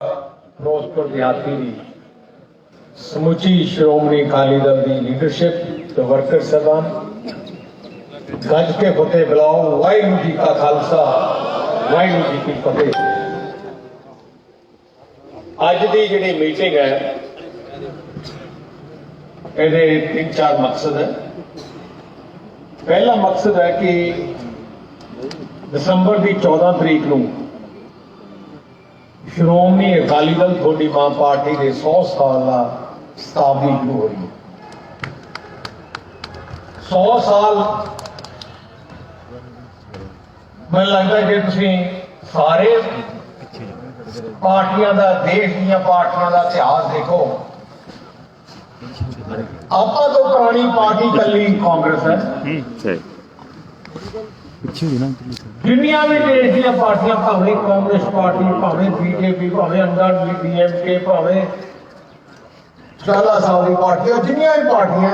ਫਿਰੋਜ਼ਪੁਰ ਦਿਹਾਤੀ ਦੀ ਸਮੁੱਚੀ ਸ਼੍ਰੋਮਣੀ ਅਕਾਲੀ ਦਲ ਦੀ ਲੀਡਰਸ਼ਿਪ ਤੇ ਵਰਕਰ ਸਭਾਨ ਗੱਜ ਕੇ ਫਤਿਹ ਬੁਲਾਓ, ਵਾਹਿਗੁਰੂ ਜੀ ਕਾ ਖਾਲਸਾ, ਵਾਹਿਗੁਰੂ ਜੀ ਕੀ ਫਤਿਹ। ਅੱਜ ਦੀ ਜਿਹੜੀ ਮੀਟਿੰਗ ਹੈ, ਇਹਦੇ ਤਿੰਨ ਚਾਰ ਮਕਸਦ ਹੈ। ਪਹਿਲਾ ਮਕਸਦ ਹੈ ਕਿ ਦਸੰਬਰ ਦੀ 14 ਤਰੀਕ ਨੂੰ ਸ਼੍ਰੋਮਣੀ ਅਕਾਲੀ ਦਲ ਤੁਹਾਡੀ ਮਾਂ ਪਾਰਟੀ ਦੇ 100 ਸਾਲਾ ਸਤਾਬਦੀ ਸ਼ੁਰੂ ਹੋ 100 ਸਾਲ ਮੈਨੂੰ ਲੱਗਦਾ ਜੇ ਤੁਸੀਂ ਸਾਰੇ ਪਾਰਟੀਆਂ ਦਾ, ਦੇਸ਼ ਦੀਆਂ ਪਾਰਟੀਆਂ ਦਾ ਇਤਿਹਾਸ ਦੇਖੋ, ਆਪਾਂ ਤੋਂ ਪੁਰਾਣੀ ਪਾਰਟੀ ਕੱਲੀ ਕਾਂਗਰਸ ਹੈ। ਜਿੰਨੀਆਂ ਵੀ ਦੇਸ਼ ਦੀਆਂ ਪਾਰਟੀਆਂ, ਭਾਵੇਂ ਕਾਂਗਰਸ ਪਾਰਟੀ, ਭਾਵੇਂ ਬੀਜੇਪੀ ਭਾਵੇਂ ਅੰਦਰ ਡੀਐਮਕੇ ਭਾਵੇਂ ਚਾਲਾ ਸਾਹਿਬ ਦੀ ਪਾਰਟੀਆਂ ਜਿੰਨੀਆਂ ਵੀ ਪਾਰਟੀਆਂ,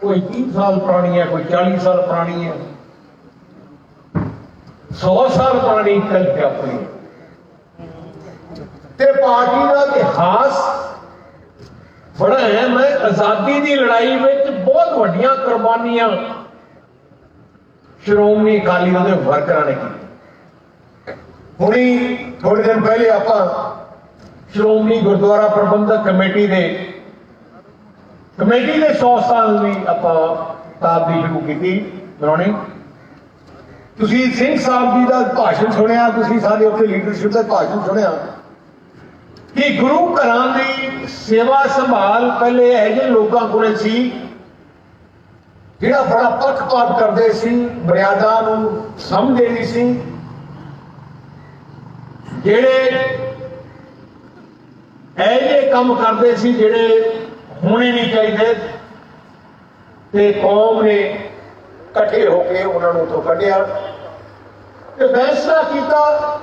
ਕੋਈ 30 ਸਾਲ ਪੁਰਾਣੀ ਹੈ ਕੋਈ 40 ਸਾਲ ਪੁਰਾਣੀ ਹੈ 100 ਸਾਲ ਪੁਰਾਣੀ ਕਲਪ ਆਪਣੀ। ਤੇ ਪਾਰਟੀ ਦਾ ਇਤਿਹਾਸ ਬੜਾ ਹੈ। ਮੈਂ ਆਜ਼ਾਦੀ ਦੀ ਲੜਾਈ ਵਿੱਚ ਬਹੁਤ ਵੱਡੀਆਂ ਕੁਰਬਾਨੀਆਂ ਸ਼੍ਰੋਮਣੀ ਅਕਾਲੀ ਦਲ ਦੇ ਵਰਕਰਾਂ ਨੇ ਕੀਤੀ। ਹੁਣੀ ਥੋੜੇ ਦਿਨ ਪਹਿਲੇ ਆਪਾਂ ਸ਼੍ਰੋਮਣੀ ਗੁਰਦੁਆਰਾ ਪ੍ਰਬੰਧਕ ਕਮੇਟੀ ਦੇ ਕਮੇਟੀ ਦੇ 100 ਸਾਲ ਦੀ ਆਪਾਂ ਸ਼ਤਾਬਦੀ ਸ਼ੁਰੂ ਕੀਤੀ ਮਨਾਉਣੀ ਤੁਸੀਂ ਸਿੰਘ ਸਾਹਿਬ ਜੀ ਦਾ ਭਾਸ਼ਣ ਸੁਣਿਆ, ਤੁਸੀਂ ਸਾਰੇ ਉੱਥੇ ਲੀਡਰਸ਼ਿਪ ਦਾ ਭਾਸ਼ਣ ਸੁਣਿਆ। ਕਿ ਗੁਰੂ ਘਰਾਂ ਦੀ ਸੇਵਾ ਸੰਭਾਲ ਪਹਿਲੇ ਇਹੋ ਜਿਹੇ ਲੋਕਾਂ ਕੋਲੇ ਸੀ ਜਿਹੜਾ ਬੜਾ ਪੱਖਪਾਤ ਕਰਦੇ ਸੀ, ਮਰਿਆਦਾ ਨੂੰ ਸਮਝਦੇ ਨਹੀਂ ਸੀ। ਜਿਹੜੇ ਇਹ ਕੰਮ ਕਰਦੇ ਸੀ, ਜਿਹੜੇ ਹੋਣੇ ਨਹੀਂ ਚਾਹੀਦੇ, ਤੇ ਕੌਮ ਨੇ ਇਕੱਠੇ ਹੋ ਕੇ ਉਹਨਾਂ ਨੂੰ ਤੋਂ ਕੱਢਿਆ। ਤੇ ਫੈਸਲਾ ਕੀਤਾ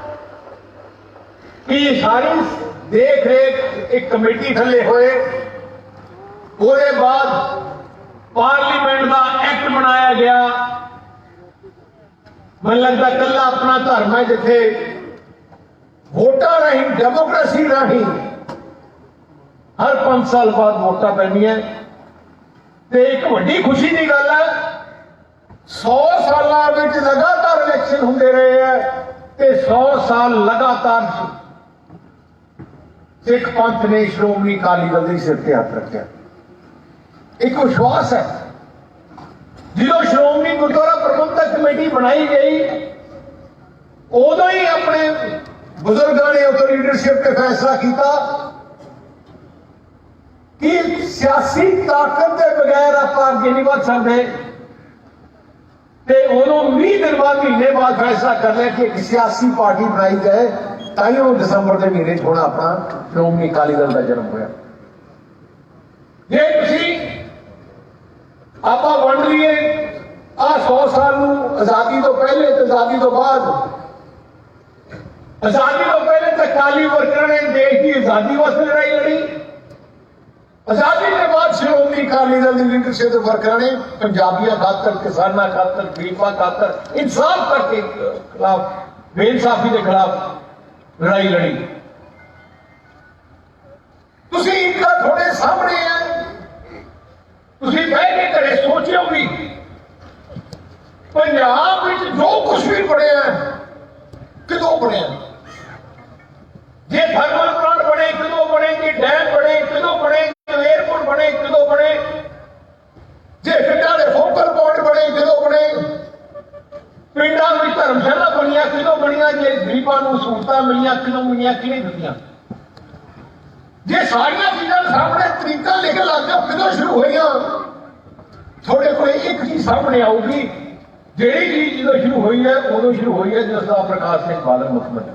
ਕਿ ਸਾਰੀ ਦੇਖ ਰੇਖ ਇੱਕ ਕਮੇਟੀ ਥੱਲੇ ਹੋਏ। ਉਹਦੇ ਬਾਅਦ ਪਾਰਲੀਮੈਂਟ ਦਾ ਐਕਟ ਬਣਾਇਆ ਗਿਆ। ਮੈਨੂੰ ਲੱਗਦਾ ਕੱਲਾ ਆਪਣਾ ਧਰਮ ਹੈ ਜਿੱਥੇ ਵੋਟਾਂ ਰਾਹੀਂ, ਡੈਮੋਕ੍ਰੇਸੀ ਰਾਹੀਂ ਹਰ 5 ਸਾਲ ਬਾਅਦ ਵੋਟਾਂ ਪੈਂਦੀਆਂ। ਤੇ ਇੱਕ ਵੱਡੀ ਖੁਸ਼ੀ ਦੀ ਗੱਲ ਹੈ 100 ਸਾਲਾਂ ਵਿੱਚ ਲਗਾਤਾਰ ਇਲੈਕਸ਼ਨ ਹੁੰਦੇ ਰਹੇ ਹੈ ਤੇ 100 ਸਾਲ ਲਗਾਤਾਰ ਸਿੱਖ ਪੰਥ ਨੇ ਸ਼੍ਰੋਮਣੀ ਅਕਾਲੀ ਦਲ ਦੇ ਸਿਰ ਤੇ ਹੱਥ ਰੱਖਿਆ। ਇੱਕ ਵਿਸ਼ਵਾਸ ਹੈ। ਜਦੋਂ ਸ਼੍ਰੋਮਣੀ ਗੁਰਦੁਆਰਾ ਪ੍ਰਬੰਧਕ ਕਮੇਟੀ ਬਣਾਈ ਗਈ, ਉਦੋਂ ਹੀ ਆਪਣੇ ਬਜ਼ੁਰਗਾਂ ਨੇ ਉੱਥੇ ਲੀਡਰਸ਼ਿਪ ਤੇ ਫੈਸਲਾ ਕੀਤਾ ਕਿ ਸਿਆਸੀ ਤਾਕਤ ਦੇ ਬਗੈਰ ਆਪਾਂ ਅੱਗੇ ਨਹੀਂ ਵਧ ਸਕਦੇ। ਤੇ ਉਦੋਂ 20 ਦਿਨ ਬਾਅਦ, ਮਹੀਨੇ ਬਾਅਦ ਫੈਸਲਾ ਕਰ ਲਿਆ ਕਿ ਇੱਕ ਸਿਆਸੀ ਪਾਰਟੀ ਬਣਾਈ ਜਾਏ, ਤਾਂ ਹੀ ਉਹ ਦਸੰਬਰ ਦੇ ਮਹੀਨੇ 'ਚ ਹੁਣ ਆਪਣਾ ਸ਼੍ਰੋਮਣੀ ਅਕਾਲੀ ਦਲ ਦਾ ਜਨਮ ਹੋਇਆ। ਜੇ ਤੁਸੀਂ ਆਪਾਂ ਵੰਡ ਲਈਏ। ਆ 100 ਸਾਲ ਨੂੰ ਆਜ਼ਾਦੀ ਤੋਂ ਪਹਿਲੇ ਤੇ ਆਜ਼ਾਦੀ ਤੋਂ ਬਾਅਦ। ਆਜ਼ਾਦੀ ਤੋਂ ਪਹਿਲੇ ਤਾਂ ਕਾਲੀ ਵਰਕਰਾਂ ਨੇ ਦੇਸ਼ ਦੀ ਆਜ਼ਾਦੀ ਵਾਸਤੇ ਲੜਾਈ ਲੜੀ। ਆਜ਼ਾਦੀ ਦੇ ਬਾਅਦ ਸ਼੍ਰੋਮਣੀ ਅਕਾਲੀ ਦਲ ਦੀ ਲੀਡਰਸ਼ਿਪ ਦੇ ਵਰਕਰਾਂ ਨੇ ਪੰਜਾਬੀਆਂ ਖਾਤਰ, ਕਿਸਾਨਾਂ ਖਾਤਰ, ਗਰੀਬਾਂ ਖਾਤਰ ਇਨਸਾਫ ਕਰਕੇ ਖਿਲਾਫ, ਬੇਇਨਸਾਫੀ ਦੇ ਖਿਲਾਫ ਲੜਾਈ ਲੜੀ। ਤੁਸੀਂ ਇਨਕਾ ਤੁਹਾਡੇ ਸਾਹਮਣੇ ਆ ਤੁਸੀਂ ਬਹਿ ਕੇ ਘਰੇ ਸੋਚਿਓ ਵੀ ਪੰਜਾਬ ਵਿੱਚ ਜੋ ਕੁਝ ਵੀ ਬਣਿਆ ਕਿਦੋਂ ਬਣਿਆ? ਜੇ ਥਰਮਲ ਪਲਾਂਟ ਬਣੇ, ਕਿਦੋਂ ਬਣੇ? ਕਿ ਡੈਮ ਬਣੇ, ਕਿਦੋਂ ਬਣੇ? ਕਿ 에어ਪੋਰਟ ਬਣੇ, ਕਿਦੋਂ ਬਣੇ? ਜੇ ਫਿੱਟਾਂ ਦੇ ਫੋਕਲ ਪੁਆਇੰਟ ਬਣੇ, ਕਿਦੋਂ ਬਣੇ? ਪਿੰਡਾਂ ਵਿੱਚ ਧਰਮਸ਼ਾਲਾ ਬਣੀਆਂ, ਕਿਦੋਂ ਬਣੀਆਂ? ਜੇ ਗਰੀਬਾਂ ਨੂੰ ਸਹੂਲਤਾਂ ਮਿਲੀਆਂ, ਕਿਦੋਂ ਮਿਲੀਆਂ, ਕਿਹਨੇ ਦਿੱਤੀਆਂ? ਜੇ ਸਾਰੀਆਂ ਚੀਜ਼ਾਂ ਸਾਹਮਣੇ ਤਰੀਕਾ ਲਿਖ ਲੱਗ ਗਿਆ ਕਿਦੋਂ ਸ਼ੁਰੂ ਹੋਈਆਂ? ਤੁਹਾਡੇ ਕੋਲ ਇੱਕ ਚੀਜ਼ ਸਾਹਮਣੇ ਆਊਗੀ। ਜਿਹੜੀ ਚੀਜ਼ ਜਦੋਂ ਸ਼ੁਰੂ ਹੋਈ ਹੈ, ਉਦੋਂ ਸ਼ੁਰੂ ਹੋਈ ਹੈ, ਜਿਸ ਦਾ ਪ੍ਰਕਾਸ਼ ਸਿੰਘ ਬਾਦਲ ਮੁੱਖ ਮੰਤਰੀ।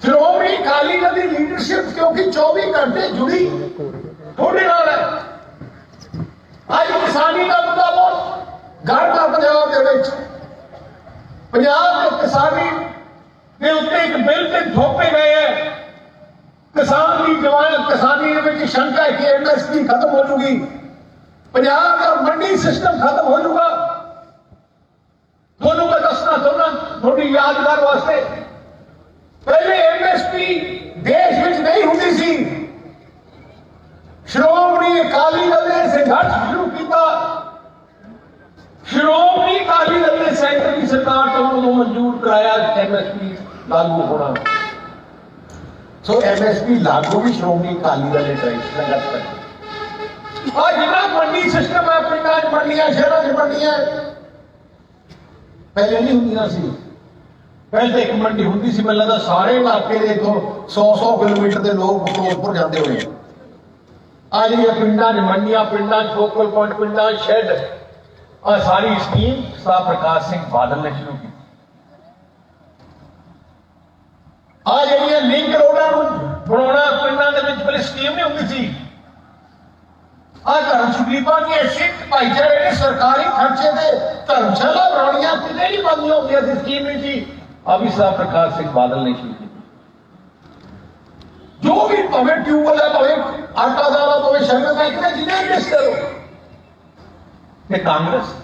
ਸ਼੍ਰੋਮਣੀ ਅਕਾਲੀ ਦਲ ਦੀ ਲੀਡਰਸ਼ਿਪ ਕਿਉਂਕਿ 24 ਘੰਟੇ ਜੁੜੀ ਤੁਹਾਡੇ ਨਾਲ ਹੈ। ਅੱਜ ਕਿਸਾਨੀ ਦਾ ਮੁੱਦਾ ਬਹੁਤ ਗੜਦਾ ਪੰਜਾਬ ਦੇ ਵਿੱਚ। ਪੰਜਾਬ ਦੇ ਕਿਸਾਨੀ ਦੇ ਉੱਤੇ ਇੱਕ ਬਿੱਲ ਤੇ ਥੋਪੇ ਗਏ ਹੈ। ਕਿਸਾਨ ਦੀ ਜਵਾਨ ਕਿਸਾਨੀ ਦੇ ਵਿੱਚ ਸ਼ੰਕਾ ਹੈ ਕਿ ਐਮਐਸਪੀ ਖਤਮ ਹੋ ਜੂਗੀ। ਪੰਜਾਬ ਦਾ ਮੰਡੀ ਸਿਸਟਮ ਖਤਮ ਹੋ ਜੂਗਾ। ਤੁਹਾਨੂੰ ਮੈਂ ਦੱਸਣਾ ਚਾਹੁੰਦਾ, ਤੁਹਾਡੀ ਯਾਦਗਾਰ ਵਾਸਤੇ। ਪਹਿਲੇ ਐਮਐਸਪੀ ਦੇਸ਼ ਵਿੱਚ ਨਹੀਂ ਹੁੰਦੀ ਸੀ। ਸ਼੍ਰੋਮਣੀ ਅਕਾਲੀ ਦਲ ਨੇ ਸੰਘਰਸ਼ ਸ਼ੁਰੂ ਕੀਤਾ। ਸ਼੍ਰੋਮਣੀ ਅਕਾਲੀ ਦਲ ਨੇ ਸੈਂਟਰ ਦੀ ਸਰਕਾਰ ਤੋਂ ਉਹਨੂੰ ਮਨਜ਼ੂਰ ਕਰਾਇਆ ਐਮਐਸਪੀ ਲਾਗੂ ਹੋਣਾ। ਸੋ ਐਮਐਸਪੀ ਲਾਗੂ ਵੀ ਸ਼੍ਰੋਮਣੀ ਅਕਾਲੀ ਦਲ ਨੇ ਕਰਾਈ ਸੰਗਤ ਕਰ ਆ ਜਿਹੜਾ ਮੰਡੀ ਸਿਸਟਮ ਹੈ ਪਿੰਡਾਂ 'ਚ ਮੰਡੀਆਂ ਸ਼ਹਿਰਾਂ 'ਚ ਮੰਡੀਆਂ ਪਹਿਲੇ ਨਹੀਂ ਹੁੰਦੀਆਂ ਸੀ। ਪਹਿਲੇ ਤਾਂ ਇੱਕ ਮੰਡੀ ਹੁੰਦੀ ਸੀ, ਮੈਨੂੰ ਲੱਗਦਾ ਸਾਰੇ ਇਲਾਕੇ ਦੇ ਤੋਂ 100-100 ਕਿਲੋਮੀਟਰ ਦੇ ਲੋਕ ਫਿਰੋਜ਼ਪੁਰ ਜਾਂਦੇ ਹੋਏ ਆ ਜਿਹੜੀਆਂ ਪਿੰਡਾਂ 'ਚ ਮੰਡੀਆਂ, ਪਿੰਡਾਂ 'ਚ ਫੋਕਲ ਪੁਆਇੰਟ ਪਿੰਡਾਂ 'ਚ ਸ਼ੈੱਡ ਆ ਸਾਰੀ ਸਕੀਮ ਸਾ ਪ੍ਰਕਾਸ਼ ਸਿੰਘ ਬਾਦਲ ਨੇ ਸ਼ੁਰੂ ਕੀਤੀ। ਆ ਜਿਹੜੀਆਂ ਲਿੰਕ ਰੋਡਾਂ ਨੂੰ ਬਣਾਉਣਾ, ਪਿੰਡਾਂ ਦੇ ਵਿੱਚ ਪਹਿਲੇ ਸਕੀਮ ਨਹੀਂ ਹੁੰਦੀ ਸੀ। ਆ ਧਰਮ ਸੁਗਰੀਬਾਂ ਦੀ ਸਿੱਖ ਭਾਈਚਾਰੇ ਨੇ ਸਰਕਾਰੀ ਖਰਚੇ ਤੇ ਧਰਮਸ਼ਾਲਾ ਬਣਾਉਣੀਆਂ ਕਿਤੇ ਨਹੀਂ ਬੰਦੀਆਂ ਹੁੰਦੀਆਂ ਸੀ ਸਕੀਮ ਨਹੀਂ ਸੀ। ਆ ਵੀ ਸਾ ਪ੍ਰਕਾਸ਼ ਸਿੰਘ ਬਾਦਲ ਨੇ ਸ਼ੁਰੂ ਕੀਤੀ। ਜੋ ਵੀ ਭਾਵੇਂ ਟਿਊਬਲ ਹੈ, ਭਾਵੇਂ ਆਟਾ ਦਾਣਾ ਭਾਵੇਂ ਸ਼ਰਮੇ ਬੈਂਕ ਨੇ ਜਿੰਨੇ ਵੀ ਇਸ ਕਰੋ। ਤੇ ਕਾਂਗਰਸ,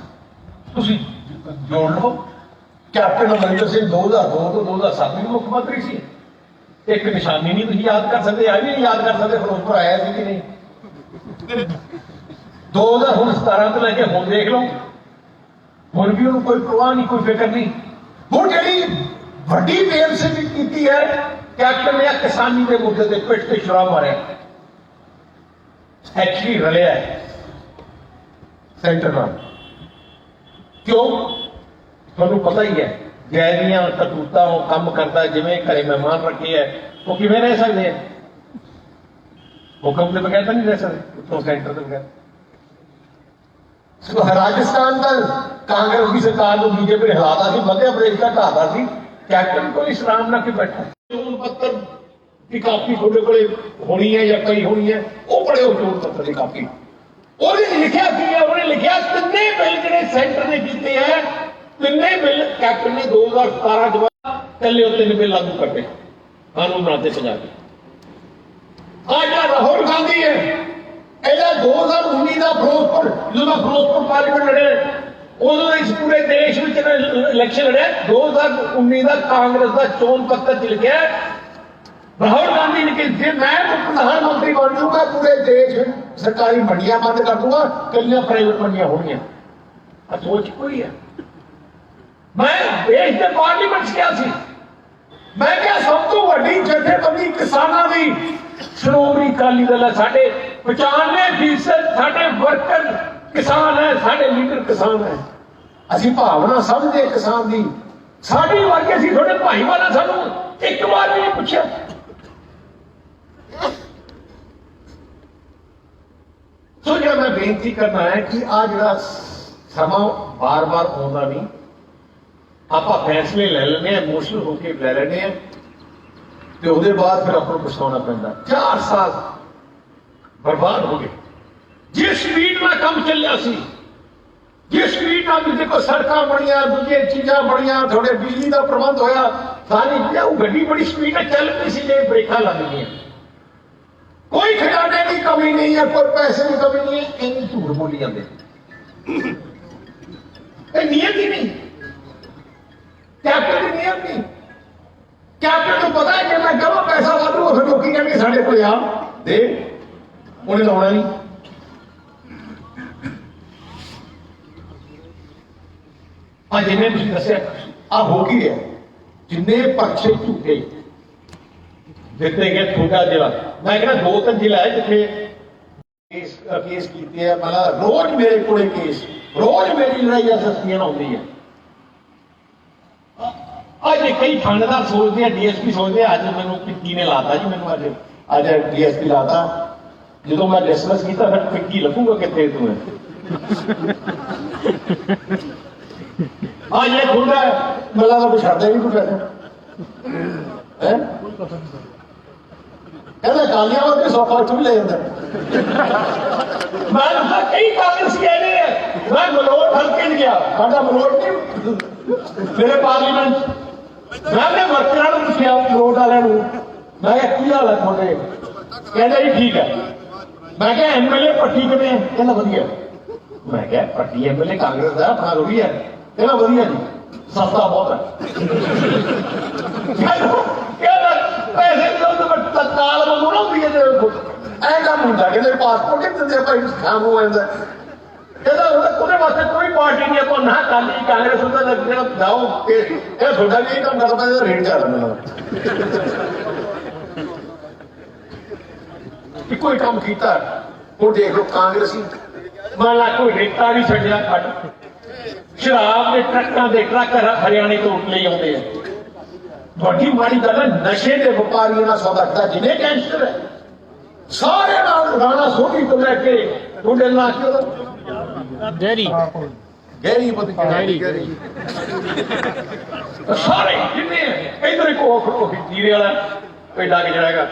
ਤੁਸੀਂ ਜੋੜ ਲਓ ਕੈਪਟਨ ਅਮਰਿੰਦਰ ਸਿੰਘ 2002 ਤੋਂ 2007 ਵਿੱਚ ਮੁੱਖ ਮੰਤਰੀ ਸੀ। ਇੱਕ ਨਿਸ਼ਾਨੀ ਨਹੀਂ ਤੁਸੀਂ ਯਾਦ ਕਰ ਸਕਦੇ ਆ ਵੀ ਨਹੀਂ ਯਾਦ ਕਰ ਸਕਦੇ ਫਿਰੋਜ਼ਪੁਰ ਆਇਆ ਸੀ ਕਿ ਨਹੀਂ। 2017 ਤੋਂ ਲੈ ਕੇ ਹੁਣ ਦੇਖ ਲਓ। ਹੁਣ ਵੀ ਉਹਨੂੰ ਕੋਈ ਪ੍ਰਵਾਹ ਨਹੀਂ, ਕੋਈ ਫਿਕਰ ਨਹੀਂ। ਹੁਣ ਜਿਹੜੀ ਵੱਡੀ ਬੇਇੱਜ਼ਤੀ ਕੀਤੀ ਹੈ ਕੈਪਟਨ ਨੇ ਆਹ ਕਿਸਾਨੀ ਦੇ ਮੁੱਦੇ ਤੇ ਪਿੱਠ ਤੇ ਸ਼ਰਾਬ ਮਾਰਿਆ। ਐਕਚੁਅਲੀ ਰਲਿਆ ਹੈ। ਸੈਂਟਰ ਨਾਲ। ਕਿਉਂ? ਤੁਹਾਨੂੰ ਪਤਾ ਹੀ ਹੈ ਜੈ ਦੀਆਂ ਉਹ ਕੰਮ ਕਰਦਾ ਜਿਵੇਂ ਘਰੇ ਮਹਿਮਾਨ ਰੱਖੇ ਹੈ, ਉਹ ਕਿਵੇਂ ਰਹਿ ਸਕਦੇ ਆ ਹੁਕਮ ਦੇ ਬਗੈਰ ਤਾਂ ਨਹੀਂ ਰਹਿ ਸਕਦੇ, ਉੱਥੋਂ ਸੈਂਟਰ ਦੇ ਬਗੈਰ। ਸੋ ਰਾਜਸਥਾਨ ਦਾ ਕਾਂਗਰਸ ਦੀ ਸਰਕਾਰ ਨੂੰ ਬੀਜੇਪੀ ਨੇ ਸੀ ਮੱਧ ਪ੍ਰਦੇਸ਼ ਦਾ ਢਾਦਾ ਸੀ, ਕੈਪਟਨ ਕੋਈ ਇਸਲਾਮ ਨਾਲ ਕੇ ਬੈਠਾ। ਚੋਣ ਪੱਤਰ ਦੀ ਕਾਪੀ ਤੁਹਾਡੇ ਕੋਲੇ ਹੋਣੀ ਹੈ ਜਾਂ ਕਈ ਹੋਣੀ ਹੈ, ਉਹ ਪੜਿਓ ਚੋਣ ਪੱਤਰ ਦੀ ਕਾਪੀ। ਉਹਨੇ ਲਿਖਿਆ ਕੀ ਹੈ? ਉਹਨੇ ਲਿਖਿਆ ਤਿੰਨੇ ਬਿੱਲ ਜਿਹੜੇ ਸੈਂਟਰ ਨੇ ਕੀਤੇ ਹੈ ਤਿੰਨੇ ਬਿੱਲ ਕੈਪਟਨ ਨੇ 2017 ਚ ਬਾਅਦ ਕੱਲੇ ਉਹ ਤਿੰਨ ਬਿੱਲ ਲਾਗੂ ਕਰਦੇ। ਕਾਨੂੰਨ ਬਣਾਤੇ ਪੰਜਾਬ ਦੇ। ਆ ਜਿਹੜਾ ਰਾਹੁਲ ਗਾਂਧੀ ਹੈ, ਇਹਦਾ 2019 ਦਾ ਫਿਰੋਜ਼ਪੁਰ, ਜਦੋਂ ਮੈਂ ਫਿਰੋਜ਼ਪੁਰ ਪਾਰਲੀਮੈਂਟ ਲੜਿਆ, ਉਦੋਂ ਇਸ ਪੂਰੇ ਦੇਸ਼ ਵਿੱਚ ਇਲੈਕਸ਼ਨ ਲੜਿਆ 2019 ਦਾ ਕਾਂਗਰਸ ਦਾ ਚੋਣ ਪੱਤਰ ਚ ਲਿਖਿਆ ਰਾਹੁਲ ਗਾਂਧੀ ਨੇ ਕਿ ਜੇ ਮੈਂ ਪ੍ਰਧਾਨ ਮੰਤਰੀ ਬਣ ਜੂਗਾ ਪੂਰੇ ਦੇਸ਼ ਸਰਕਾਰੀ ਮੰਡੀਆਂ ਬੰਦ ਕਰ ਦੂੰਗਾ ਕੱਲੀਆਂ ਪ੍ਰਾਈਵੇਟ ਮੰਡੀਆਂ ਹੋਣਗੀਆਂ ਆ ਸੋਚ ਕੋਈ ਹੈ। ਮੈਂ ਦੇਸ਼ ਦੇ ਪਾਰਲੀਮੈਂਟ 'ਚ ਗਿਆ ਸੀ। ਮੈਂ ਕਿਹਾ, ਸਭ ਤੋਂ ਵੱਡੀ ਜਥੇਬੰਦੀ ਕਿਸਾਨਾਂ ਦੀ। ਸ਼੍ਰੋਮਣੀ ਅਕਾਲੀ ਦਲ ਹੈ, ਸਾਡੇ 95% ਸਾਡੇ ਵਰਕਰ ਕਿਸਾਨ ਹੈ, ਸਾਡੇ ਲੀਡਰ ਕਿਸਾਨ ਹੈ। ਅਸੀਂ ਭਾਵਨਾ ਸਮਝਦੇ ਕਿਸਾਨ ਦੀ। ਸਾਡੀ ਵਰਗੇ ਅਸੀਂ ਤੁਹਾਡੇ ਭਾਈਵਾਲਾ ਸਾਨੂੰ ਇੱਕ ਵਾਰ ਵੀ ਨਹੀਂ ਪੁੱਛਿਆ। ਸੋ ਜਿਹੜਾ ਮੈਂ ਬੇਨਤੀ ਕਰਨਾ ਹੈ ਕਿ ਆ ਜਿਹੜਾ ਸਮਾਂ ਬਾਰ-ਬਾਰ ਆਉਂਦਾ ਨਹੀਂ ਆਪਾਂ ਫੈਸਲੇ ਲੈ ਲੈਂਦੇ ਆ ਇਮੋਸ਼ਨਲ ਹੋ ਕੇ ਲੈ ਲੈਂਦੇ ਆ ਤੇ ਉਹਦੇ ਬਾਅਦ ਫਿਰ ਆਪਾਂ ਨੂੰ ਪਛਤਾਉਣਾ ਪੈਂਦਾ। 4 ਸਾਲ ਬਰਬਾਦ ਹੋ ਗਏ। ਜਿਸ ਸਪੀਡ ਨਾਲ ਕੰਮ ਚੱਲਿਆ ਸੀ, ਜਿਸ ਸਪੀਡ ਨਾਲ ਵੀ ਦੇਖੋ ਸੜਕਾਂ ਬਣੀਆਂ, ਦੂਜੀਆਂ ਚੀਜ਼ਾਂ ਬਣੀਆਂ ਥੋੜੇ ਬਿਜਲੀ ਦਾ ਪ੍ਰਬੰਧ ਹੋਇਆ, ਸਾਰੀ ਚੀਜ਼ਾਂ ਉਹ ਗੱਡੀ ਬੜੀ ਸਪੀਡ ਨਾਲ ਚੱਲ ਪਈ ਸੀ, ਜੇ ਬ੍ਰੇਕਾਂ ਲੱਗ ਗਈਆਂ। ਕੋਈ ਖਜ਼ਾਨੇ ਦੀ ਕਮੀ ਨਹੀਂ ਹੈ, ਕੋਈ ਪੈਸੇ ਦੀ ਕਮੀ ਨਹੀਂ ਹੈ, ਇੰਨੀ ਝੂਠ ਬੋਲੀ ਜਾਂਦੇ। ਇਹ ਨੀਅਤ ਹੀ ਨਹੀਂ। ਕੈਪਟਨ ਦੀ ਨੀਅਤ ਨਹੀਂ ਕੈਪਟਨ ਨੂੰ ਪਤਾ ਹੈ ਕਿ ਮੈਂ ਕਹਾਂ ਪੈਸਾ ਵਾਧੂ ਫਿਰ ਲੋਕੀ ਕਹਿੰਦੇ ਸਾਡੇ ਕੋਲ ਆ ਦੇ, ਉਹਨੇ ਲਾਉਣਾ ਨਹੀਂ। ਆ ਜਿੰਨੇ ਤੁਸੀਂ ਦੱਸਿਆ, ਆ ਹੋ ਕੀ ਰਿਹਾ? ਜਿੰਨੇ ਪਰਚੇ ਝੂਠੇ। ਦਿੱਤੇ ਗਏ ਥੋੜਾ ਜਿਹਾ। ਮੈਂ ਕਹਿੰਦਾ ਦੋ ਤਿੰਨ ਜ਼ਿਲ੍ਹਾ ਹੈ ਜਿੱਥੇ ਕੇਸ ਕੇਸ ਕੀਤੇ ਆ। ਮਤਲਬ ਰੋਜ਼ ਮੇਰੇ ਕੋਲੇ ਕੇਸ ਰੋਜ਼ ਮੇਰੀ ਲੜਾਈ ਸਸਤੀਆਂ ਹੁੰਦੀ ਹੈ ਅੱਜ ਕਈ ਥਾਣੇਦਾਰ ਸੋਚਦੇ ਆ, ਡੀਐਸਪੀ ਸੋਚਦੇ ਆ, ਅੱਜ ਮੈਨੂੰ ਪਿੱਕੀ ਨੇ ਲਾਤਾ ਜੀ, ਮੈਨੂੰ ਅੱਜ ਅੱਜ ਡੀਐਸਪੀ ਲਾਤਾ। ਜਦੋਂ ਮੈਂ ਡਿਸਕਸ ਕੀਤਾ, ਫਿਰ ਪਿੱਕੀ ਲੱਭੂਗਾ ਕਿੱਥੇ ਤੂੰ ਆ ਇਹ ਗੁੰਡਾ ਮੱਲਾ ਦਾ ਛੱਡਦਾ ਨਹੀਂ ਕੋਈ ਹੈ? ਕਹਿੰਦਾ ਕਾਲੀਆਂ ਵਰਗੇ ਸੌਖਾ ਤੂੰ ਲੈ ਜਾਂਦਾ। ਮੈਂ ਤਾਂ ਕਈ ਕਾਂਗਰਸੀ ਆਏ ਨੇ ਮੈਂ ਮਲੋਟ ਹਲਕੇ 'ਚ ਗਿਆ। ਸਾਡਾ ਮਲੋਟ ਨਹੀਂ, ਮੇਰੇ ਪਾਰਲੀਮੈਂਟ 'ਚ। ਮੈਂ ਆਪਣੇ ਵਰਕਰਾਂ ਨੂੰ ਪੁੱਛਿਆ ਮਲੋਟ ਵਾਲਿਆਂ ਨੂੰ। ਮੈਂ ਕਿਹਾ, ਕੀ ਹਾਲ ਹੈ ਤੁਹਾਡੇ? ਕਹਿੰਦੇ ਜੀ ਠੀਕ ਹੈ ਮੈਂ ਕਿਹਾ ਐਮਐਲਏ ਪੱਟੀ ਕਿਵੇਂ ਹੈ? ਕਹਿੰਦਾ, ਵਧੀਆ। ਮੈਂ ਕਿਹਾ ਪੱਟੀ ਐਮਐਲਏ ਕਾਂਗਰਸ ਦਾ, ਆਪਣਾ ਥੋੜੀ ਹੈ ਕਹਿੰਦਾ, ਵਧੀਆ ਜੀ। ਸਸਤਾ ਬਹੁਤ ਹੈ ਕਹਿੰਦਾ ਪੈਸੇ ਤੋਂ ਤਤਕਾਲ ਮੰਗੂ ਨਾ ਹੁੰਦੀ ਹੈ ਤੇਰੇ ਐ ਕੰਮ ਹੁੰਦਾ। ਕਹਿੰਦੇ, ਪਾਸਪੋਰਟ ਕਿ ਦਿੰਦੇ ਭਾਈ, ਖਾਮ ਹੋ ਜਾਂਦਾ। ਇਹਦਾ ਉਹਦੇ ਵਾਸਤੇ ਕੋਈ ਪਾਰਟੀ ਨਹੀਂ ਕੋ ਨਾ ਕਾਲੀ ਕਾਂਗਰਸ ਉਹਦਾ ਲੱਗਦਾ ਜਾਓ ਕਿ। ਇਹ ਤੁਹਾਡਾ ਵੀ ਕੰਮ ਕਰਦਾ ਇਹਦਾ ਰੇਟ ਚੱਲ ਰਿਹਾ ਕੋਈ ਕੰਮ ਕੀਤਾ? ਉਹ ਦੇਖ ਲਓ ਕਾਂਗਰਸੀ ਮੰਨ ਕੋਈ ਰੇਤਾ ਵੀ ਛੱਡਿਆ ਕੱਢ ਸ਼ਰਾਬ ਦੇ ਟਰੱਕਾਂ ਦੇ ਟਰੱਕ ਹਰਿਆਣੇ ਤੋਂ ਲਈ ਆਉਂਦੇ ਆ। ਤੁਹਾਡੀ ਮਾੜੀ ਗੱਲ ਹੈ, ਨਸ਼ੇ ਦੇ ਵਪਾਰੀਆਂ ਨਾਲ ਸੌਦਾ ਕਰਦਾ ਜਿਹਨੇ ਕੈਂਸਰ ਹੈ। ਸਾਰੇ ਨਾਲ ਰਾਣਾ ਸੋਢੀ ਤੋਂ ਲੈ ਕੇ ਤੁਹਾਡੇ ਨਾਲ ਡੈਰੀ ਗਹਿਰੀ ਪਤਾ ਗਹਿਰੀ। ਸਾਰੇ ਜਿੰਨੇ ਇਧਰ ਇੱਕ ਉਹ ਖੜੋ ਜੀਰੇ ਵਾਲਾ ਪੈਡਾ ਕਿ ਜਿਹੜਾ ਹੈਗਾ।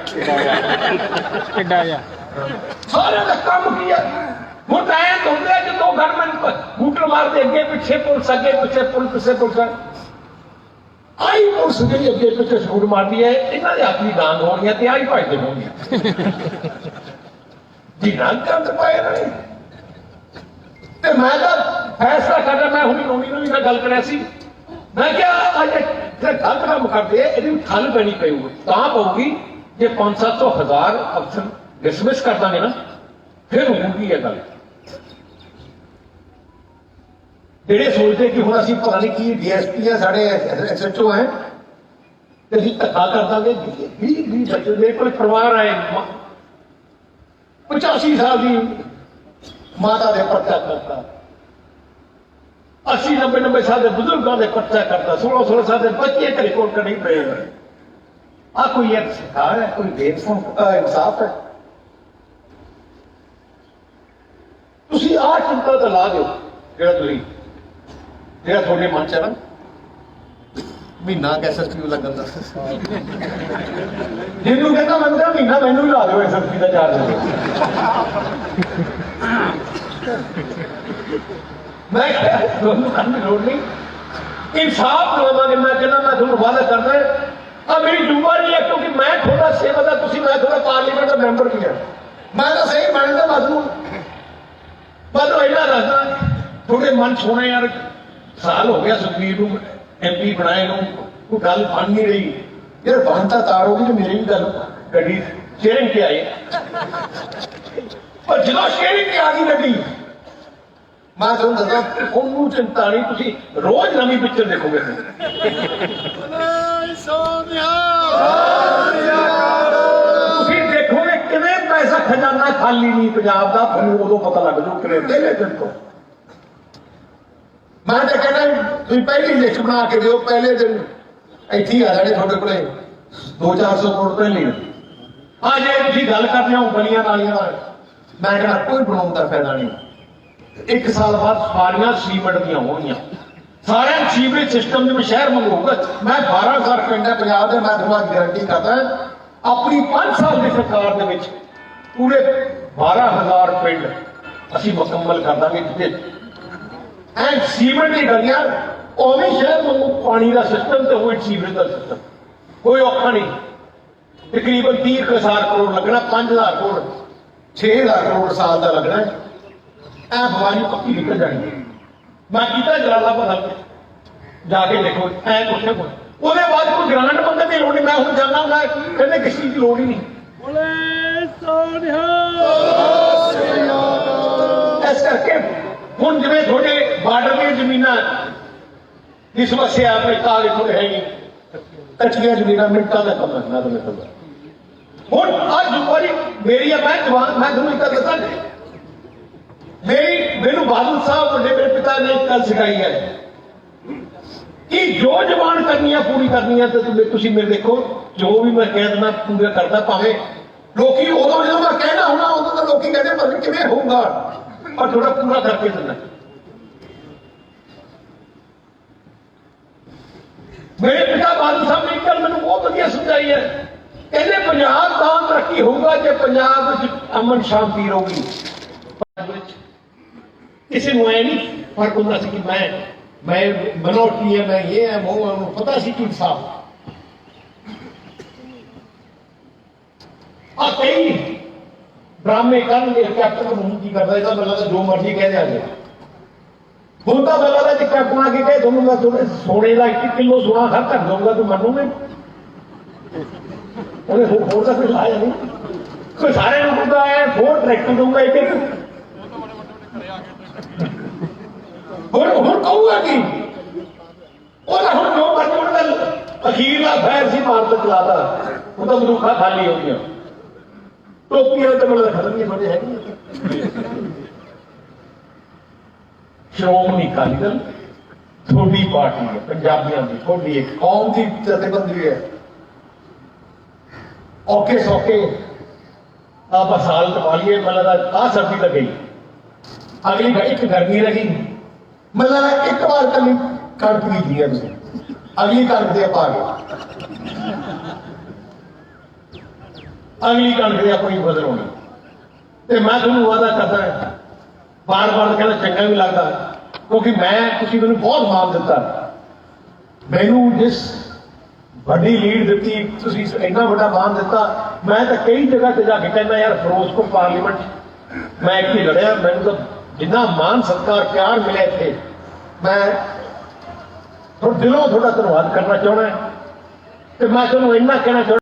ਕਿੱਡਾ ਜਾ ਸਾਰਿਆਂ ਦਾ ਕੰਮ ਕੀ ਆ? ਹੁਣ ਐਂ ਹੁੰਦੇ ਆ ਜਦੋਂ ਗਵਰਨਮੈਂਟ ਬੂਟਰ ਮਾਰਦੇ ਅੱਗੇ ਪਿੱਛੇ ਪੁਲਿਸ ਅੱਗੇ ਪਿੱਛੇ ਪੁਲਿਸ ਪਿੱਛੇ ਪੁਲਿਸ। ਆਈ ਪੁਲਿਸ ਜਿਹੜੀ ਅੱਗੇ ਪਿੱਛੇ ਸੂਟ ਮਾਰਦੀ ਹੈ ਇਹਨਾਂ ਦੇ ਆਪਣੀ ਡਾਂਗ ਹੋਣੀਆਂ ਤੇ ਆਈ ਭਜਦੇ ਹੋਣਗੀਆਂ ਜੀ ਰੰਗ ਕੰਦ ਪਾਏ ਨੇ। ਤੇ ਮੈਂ ਤਾਂ ਫੈਸਲਾ ਕਰਦਾ ਮੈਂ ਹੁਣੀ ਨੋਨੀ ਨੂੰ ਵੀ ਮੈਂ ਗੱਲ ਕਰਿਆ ਸੀ ਮੈਂ ਕਿਹਾ ਅੱਜ ਜੇ ਗਲਤ ਕੰਮ ਕਰਦੇ ਆ, ਇਹਦੀ ਠੱਲ ਪੈਣੀ ਪਊਗੀ ਤਾਂ ਪਊਗੀ ਜੇ 5-700 ਹਜ਼ਾਰ ਅਫਸਰ ਡਿਸਮਿਸ ਕਰ ਦਾਂਗੇ ਨਾ ਫਿਰ ਹੋਊਗੀ ਇਹ ਗੱਲ ਜਿਹੜੇ ਸੋਚਦੇ ਕਿ ਹੁਣ ਅਸੀਂ ਪਤਾ ਨਹੀਂ ਕੀ ਡੀਐਸਪੀ ਆ ਸਾਡੇ ਐਸਐਚਓ ਹੈ ਤੇ ਅਸੀਂ ਧੱਕਾ ਕਰ ਦਾਂਗੇ 20 20 ਬੱਚੇ ਮੇਰੇ ਕੋਲ ਪਰਿਵਾਰ ਆਏ ਮ- 85 ਸਾਲ ਦੀ ਮਾਤਾ ਦੇ ਪਰਚਾ ਕਰਤਾ। 80 90 90 ਸਾਲ ਦੇ ਬਜ਼ੁਰਗਾਂ ਦੇ ਪਰਚਾ ਕਰਤਾ 16 16 ਸਾਲ ਦੇ ਬੱਚੇ ਘਰੇ ਕੋਲ ਕਰੀ ਪਏ ਆ। ਕੋਈ ਇੱਕ ਸਰਕਾਰ ਹੈ, ਕੋਈ ਦੇਸ਼ ਇਨਸਾਫ ਹੈ? ਤੁਸੀਂ ਆਹ ਚਿੰਤਾ ਤਾਂ ਲਾ ਦਿਓ, ਜਿਹੜਾ ਤੁਸੀਂ, ਜਿਹੜਾ ਤੁਹਾਡੇ ਮਨ ਚ ਹੈ ਮਹੀਨਾ ਐਸਐਸਪੀ ਲੱਗਣ ਦਾ। ਜਿਹਨੂੰ ਕਹਿੰਦਾ ਮੈਨੂੰ ਮਹੀਨਾ ਮੈਨੂੰ ਲਾ ਦਿਓ ਐਸਐਸਪੀ ਦਾ ਚਾਰਜ। ਮੈਂ ਕਿਹਾ, ਤੁਹਾਨੂੰ ਕਰਨ ਦੀ ਲੋੜ ਨਹੀਂ। ਇਨਸਾਫ ਦਵਾਵਾਂਗੇ ਮੈਂ ਕਹਿੰਦਾ ਮੈਂ ਤੁਹਾਨੂੰ ਵਾਅਦਾ ਕਰਦਾ ਆ ਮੇਰੀ ਜ਼ਿੰਮੇਵਾਰੀ ਹੈ ਕਿਉਂਕਿ ਮੈਂ ਤੁਹਾਡਾ ਸੇਵਾਦਾਰ ਤੁਸੀਂ ਮੈਂ ਤੁਹਾਡਾ ਪਾਰਲੀਮੈਂਟ ਦਾ ਮੈਂਬਰ ਵੀ ਹਾਂ। ਮੈਂ ਤਾਂ ਸਹੀ ਬਣਦਾ ਬਾਦੂ। ਬਾਦੂ ਇਹਨਾਂ ਰਸਤਾ ਤੁਹਾਡੇ ਮਨ ਸੋਹਣੇ ਯਾਰ ਸਾਲ ਹੋ ਗਿਆ ਸੁਖਬੀਰ ਨੂੰ ਐਮਪੀ ਬਣਾਏ ਨੂੰ ਕੋਈ ਗੱਲ ਬਣ ਨਹੀਂ ਰਹੀ। ਯਾਰ ਬਣਤਾ ਤਾਰੋਗੀ ਤੇ ਮੇਰੀ ਵੀ ਗੱਲ ਗੱਡੀ ਸਟੀਅਰਿੰਗ ਤੇ ਆਈ ਪਰ ਜਦੋਂ ਸਟੀਅਰਿੰਗ ਤੇ ਆ ਗਈ ਗੱਡੀ ਮੈਂ ਤੁਹਾਨੂੰ ਦੱਸਦਾ ਉਹਨੂੰ ਚਿੰਤਾ ਨਹੀਂ ਤੁਸੀਂ ਰੋਜ਼ ਨਵੀਂ ਪਿਕਚਰ ਦੇਖੋਗੇ। ਤੁਸੀਂ ਦੇਖੋਗੇ ਕਿਵੇਂ ਪੈਸਾ ਖਜ਼ਾਨਾ ਖਾਲੀ ਨਹੀਂ ਪੰਜਾਬ ਦਾ ਤੁਹਾਨੂੰ ਉਦੋਂ ਪਤਾ ਲੱਗ ਜੂ ਕਿਵੇਂ ਪਹਿਲੇ ਦਿਨ ਤੋਂ। ਮੈਂ ਤਾਂ ਕਹਿੰਦਾ ਤੁਸੀਂ ਪਹਿਲੀ ਲਿਸਟ ਬਣਾ ਕੇ ਦਿਓ ਪਹਿਲੇ ਦਿਨ। ਇੱਥੇ ਆ ਜਾਣੇ ਤੁਹਾਡੇ ਕੋਲੇ। 2-400 ਕਰੋੜ ਪਹਿਲੇ ਆ ਜੇ ਤੁਸੀਂ ਗੱਲ ਕਰਦੇ ਹੋ ਗਲੀਆਂ ਨਾਲੀਆਂ ਦਾ ਮੈਂ ਕਹਿੰਦਾ ਕੋਈ ਬਣਾਉਣ ਦਾ ਫਾਇਦਾ ਨਹੀਂ। ਇੱਕ ਸਾਲ ਬਾਅਦ ਸਾਰੀਆਂ ਸੀਮੈਂਟ ਦੀਆਂ ਹੋਣਗੀਆਂ। ਸਾਰਿਆਂ ਸੀਵਰੇਜ ਸਿਸਟਮ ਦੇ ਸ਼ਹਿਰ ਮੰਗੂਗਾ ਮੈਂ 12 ਸਾਲ ਪਿੰਡ ਹੈ ਪੰਜਾਬ ਦੇ ਮੈਂ ਤੁਹਾਨੂੰ ਗਾਰੰਟੀ ਕਰਦਾ ਆਪਣੀ 5 ਸਾਲ ਦੀ ਸਰਕਾਰ ਦੇ ਵਿੱਚ ਪੂਰੇ 12000 ਪਿੰਡ ਅਸੀਂ ਮੁਕੰਮਲ ਕਰ ਦਾਂਗੇ ਜਿੱਥੇ। ਐਂਡ ਸੀਮੈਂਟ ਦੀ ਗਲੀਆਂ ਉਵੇਂ ਸ਼ਹਿਰ ਮੰਗੂ ਪਾਣੀ ਦਾ ਸਿਸਟਮ ਤੇ ਹੋਏ ਸੀਵਰੇਜ ਦਾ ਸਿਸਟਮ। ਕੋਈ ਔਖਾ ਨਹੀਂ। ਤਕਰੀਬਨ 30 ਹਜ਼ਾਰ ਕਰੋੜ ਲੱਗਣਾ 5000 ਕਰੋੜ। 6000 ਕਰੋੜ ਸਾਲ ਦਾ ਲੱਗਣਾ ਹੈ। ਐ ਬਿਮਾਰੀ ਪੱਕੀ ਨਿਕਲ ਜਾਣੀ। ਹੈ। ਮੈਂ ਕੀਤਾ ਜਲਾਲਾਬਾਦ ਹਲਕੇ ਜਾ ਕੇ ਦੇਖੋ ਐ ਪੁੱਛੇ ਕੋਈ। ਉਹਦੇ ਬਾਅਦ ਕੋਈ ਗ੍ਰਾਂਟ ਮੰਗਣ ਦੀ ਲੋੜ ਨਹੀਂ ਮੈਂ ਹੁਣ ਜਾਣਾ ਹੁੰਦਾ ਕਹਿੰਦੇ ਕਿਸੇ ਦੀ ਲੋੜ ਹੀ ਨਹੀਂ ਇਸ ਕਰਕੇ ਹੁਣ ਜਿਵੇਂ ਤੁਹਾਡੇ ਬਾਰਡਰ ਦੀਆਂ ਜ਼ਮੀਨਾਂ ਦੀ ਸਮੱਸਿਆ ਆਪਣੇ ਕਾਗਜ਼ ਥੋੜੇ ਹੈ ਨਹੀਂ ਕੱਚੀਆਂ ਜ਼ਮੀਨਾਂ ਮਿੰਟਾਂ ਦਾ ਕੰਮ ਕਰਨਾ ਤਾਂ ਮਿਲਦਾ ਹੁਣ ਅੱਜ ਵਾਰੀ ਮੇਰੀ ਆ, ਮੈਂ ਜਵਾਨ, ਮੈਂ ਤੁਹਾਨੂੰ ਇੱਕ ਗੱਲ ਦੱਸਾਂ ਮੇਰੀ, ਮੈਨੂੰ ਬਾਦਲ ਸਾਹਿਬ ਵੱਡੇ ਮੇਰੇ ਪਿਤਾ ਨੇ ਇੱਕ ਗੱਲ ਸਿਖਾਈ ਹੈ। ਕਿ ਜੋ ਜਵਾਨ ਕਰਨੀ ਆ ਪੂਰੀ ਕਰਨੀ ਆ ਤੇ ਤੁਸੀਂ- ਮੇਰੇ ਦੇਖੋ, ਜੋ ਵੀ ਮੈਂ ਕਹਿ ਦਿੰਦਾ, ਪੂਰਾ ਕਰਦਾ ਭਾਵੇਂ ਲੋਕੀ ਉਦੋਂ ਜਦੋਂ ਮੈਂ ਕਹਿਣਾ ਹੋਣਾ, ਉਦੋਂ ਤਾਂ ਲੋਕੀ ਕਹਿੰਦੇ ਪਰ ਕਿਵੇਂ ਹੋਊਗਾ, ਪਰ ਥੋੜਾ ਪੂਰਾ ਕਰਕੇ ਦਿੰਦਾ। ਮੇਰੇ ਪਿਤਾ ਬਾਦਲ ਸਾਹਿਬ ਨੇ ਇੱਕ ਗੱਲ ਮੈਨੂੰ ਬਹੁਤ ਵਧੀਆ ਸਮਝਾਈ ਹੈ। ਕਹਿੰਦੇ ਪੰਜਾਬ ਤਾਂ ਤਰੱਕੀ ਹੋਊਗਾ ਜੇ ਪੰਜਾਬ ਵਿੱਚ ਅਮਨ ਸ਼ਾਂਤੀ ਰਹੂਗੀ ਪੰਜਾਬ ਵਿੱਚ ਕਿਸੇ ਨੂੰ ਐ ਨਹੀਂ ਫ਼ਰਕ ਹੁੰਦਾ ਸੀ ਕਿ ਮੈਂ ਮੈਂ ਮਨੋਰਟੀ ਹੈ ਮੈਂ ਇਹ ਹੈ ਉਹ ਹੈ, ਉਹਨੂੰ ਪਤਾ ਸੀ ਕਿ ਇਨਸਾਫ। ਆ ਕਈ ਡਰਾਮੇ ਕਰਨਗੇ ਕੈਪਟਨ ਨੂੰ ਕੀ ਕਰਦਾ ਇਹਦਾ ਮਤਲਬ ਤਾਂ ਜੋ ਮਰਜ਼ੀ ਕਹਿ ਦਿਆ ਜੇ। ਹੁਣ ਤਾਂ ਮਤਲਬ ਦਾ ਜੇ ਕੈਪਟਨ ਆ ਕੇ ਕਹੇ ਤੁਹਾਨੂੰ ਮੈਂ ਤੁਹਾਡੇ ਸੋਨੇ ਦਾ 1 ਕਿਲੋ ਸੋਨਾ ਹਰ ਕਰ ਦਊਂਗਾ ਤੂੰ ਮੰਨੂਗੇ ਉਹਨੇ ਹੋਰ ਹੋਰ ਤਾਂ ਕੋਈ ਲਾਇਆ ਨਹੀਂ। ਕੋਈ ਸਾਰੇ ਨੂੰ ਕਹਿੰਦਾ ਹੈ ਹੋਰ ਟਰੈਕਟਰ ਦਊਂਗਾ ਇੱਕ ਇੱਕ। ਹੁਣ ਹੁਣ ਕਹੂਗਾ ਕੀ? ਉਹਦਾ ਹੁਣ ਜੋ ਮਰਜ਼ੀ ਉਹਦਾ ਅਖੀਰਲਾ ਫੈਰ ਸੀ ਭਾਰਤ ਚਲਾਦਾ ਉਹ ਤਾਂ। ਬੰਦੂਕਾਂ ਖਾਲੀ ਹੋ ਗਈਆਂ। ਟੋਪੀਆਂ ਤੇ ਮਤਲਬ ਖਤਮ ਨਹੀਂ ਬਣੇ ਹੈਗੀਆਂ ਸ਼੍ਰੋਮਣੀ ਅਕਾਲੀ ਦਲ, ਤੁਹਾਡੀ ਪਾਰਟੀ ਹੈ, ਪੰਜਾਬੀਆਂ ਦੀ, ਤੁਹਾਡੀ ਇੱਕ ਕੌਮ ਦੀ ਜਥੇਬੰਦੀ ਹੈ। ਓਕੇ ਸੋਕੇ ਆਪਾਂ ਸਾਲ ਟਪਾ ਲਈਏ ਮਤਲਬ ਆ ਸਰਦੀ ਤਾਂ ਗਈ। ਅਗਲੀ ਗ- ਇੱਕ ਗਰਮੀ ਲੱਗੀ ਮਤਲਬ ਇੱਕ ਵਾਰ ਕੱਲੀ ਕਣਕ ਬੀਜੀ ਹੈ ਤੁਸੀਂ। ਅਗਲੀ ਕਣਕ ਦੇ ਆਪਾਂ ਆ ਗਏ। ਅਗਲੀ ਕਣਕ ਦੇ ਆਪਣੀ ਬਦਲ ਹੋਣੀ। ਤੇ ਮੈਂ ਤੁਹਾਨੂੰ ਵਾਦਾ ਕਰਦਾ ਬਾਰ-ਬਾਰ ਕਹਿੰਦਾ ਚੰਗਾ ਵੀ ਲੱਗਦਾ, ਕਿਉਂਕਿ ਮੈਂ ਤੁਸੀਂ ਮੈਨੂੰ ਬਹੁਤ ਮਾਨ ਦਿੱਤਾ। ਮੈਨੂੰ ਜਿਸ ਵੱਡੀ ਲੀਡ ਦਿੱਤੀ, ਤੁਸੀਂ ਇੰਨਾ ਵੱਡਾ ਮਾਨ ਦਿੱਤਾ। ਮੈਂ ਤਾਂ ਕਈ ਜਗ੍ਹਾ ਤੇ ਜਾ ਕੇ ਕਹਿੰਦਾ, ਯਾਰ, ਫਿਰੋਜ਼ਪੁਰ ਪਾਰਲੀਮੈਂਟ 'ਚ ਮੈਂ ਇੱਥੇ ਲੜਿਆ, ਮੈਨੂੰ ਤਾਂ ਜਿੰਨਾ ਮਾਨ, ਸਤਿਕਾਰ, ਪਿਆਰ ਮਿਲਿਆ ਇੱਥੇ। ਮੈਂ ਤੁਹਾਡੇ ਦਿਲੋਂ ਤੁਹਾਡਾ ਧੰਨਵਾਦ ਕਰਨਾ ਚਾਹੁੰਦਾ ਤੇ ਮੈਂ ਤੁਹਾਨੂੰ ਇੰਨਾ ਕਹਿਣਾ ਚਾਹੁੰਦਾ